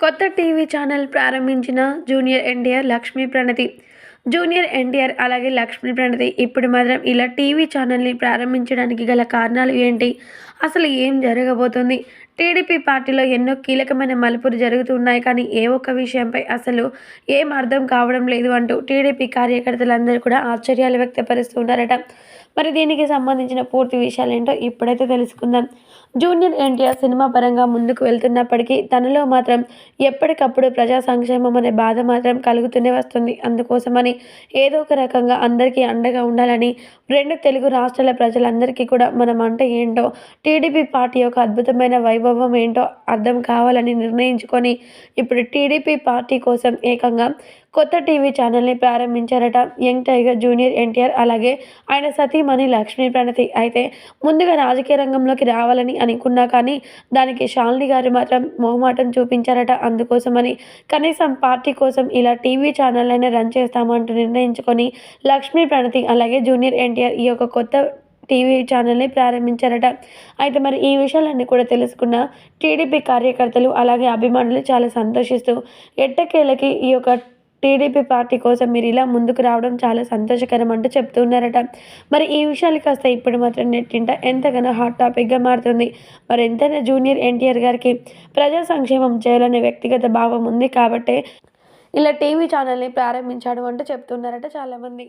కొత్త TV channel ప్రారంభించిన junior NTR Lakshmi Pranathi. Junior NTR అలాగే లక్ష్మీ ప్రణతి ఇప్పుడు మాత్రం ఇలా టీవీ ఛానల్ని ప్రారంభించడానికి గల కారణాలు ఏంటి? అసలు ఏం జరగబోతుంది? టీడీపీ పార్టీలో ఎన్నో కీలకమైన మలుపులు జరుగుతున్నాయి కానీ ఏ ఒక్క విషయంపై అసలు ఏం అర్థం కావడం లేదు అంటూ టీడీపీ కార్యకర్తలందరూ కూడా ఆశ్చర్యాలు వ్యక్తపరుస్తున్నారట. మరి దీనికి సంబంధించిన పూర్తి విషయాలు ఏంటో ఇప్పుడైతే తెలుసుకుందాం. జూనియర్ ఎన్టీఆర్ సినిమా పరంగా ముందుకు వెళ్తున్నప్పటికీ తనలో మాత్రం ఎప్పటికప్పుడు ప్రజా సంక్షేమం అనే బాధ మాత్రం కలుగుతూనే వస్తుంది. అందుకోసమని ఏదో ఒక రకంగా అందరికీ అండగా ఉండాలని రెండు తెలుగు రాష్ట్రాల ప్రజలందరికీ కూడా మనం అంటే ఏంటో టీడీపీ పార్టీ యొక్క అద్భుతమైన వైభవం ఏంటో అర్థం కావాలని నిర్ణయించుకొని ఇప్పుడు టీడీపీ పార్టీ కోసం ఏకంగా కొత్త టీవీ ఛానల్ని ప్రారంభించారట. యంగ్ టైగర్ జూనియర్ ఎన్టీఆర్ అలాగే ఆయన సతీమణి లక్ష్మీ ప్రణతి అయితే ముందుగా రాజకీయ రంగంలోకి రావాలని అనుకున్నా కానీ దానికి షాలిని గారు మాత్రం మొహమాటం చూపించారట. అందుకోసమని కనీసం పార్టీ కోసం ఇలా టీవీ ఛానల్ అయినా రన్ చేస్తామంటూ నిర్ణయించుకొని లక్ష్మీ ప్రణతి అలాగే జూనియర్ ఎన్టీఆర్ ఈ యొక్క కొత్త టీవీ ఛానల్ని ప్రారంభించారట. అయితే మరి ఈ విషయాలన్నీ కూడా తెలుసుకున్న టీడీపీ కార్యకర్తలు అలాగే అభిమానులు చాలా సంతోషిస్తూ ఎట్టకేలకి ఈ యొక్క టీడీపీ పార్టీ కోసం మీరు ఇలా ముందుకు రావడం చాలా సంతోషకరం అంటూ చెప్తున్నారట. మరి ఈ విషయాలు కాస్త ఇప్పుడు మాత్రం నెట్టింట ఎంతగానో హాట్ టాపిక్గా మారుతుంది. మరి ఎంతైనా జూనియర్ ఎన్టీఆర్ గారికి ప్రజా సంక్షేమం చేయాలనే వ్యక్తిగత భావం ఉంది కాబట్టి ఇలా టీవీ ఛానల్ని ప్రారంభించాడు అంటూ చెప్తున్నారట చాలామంది.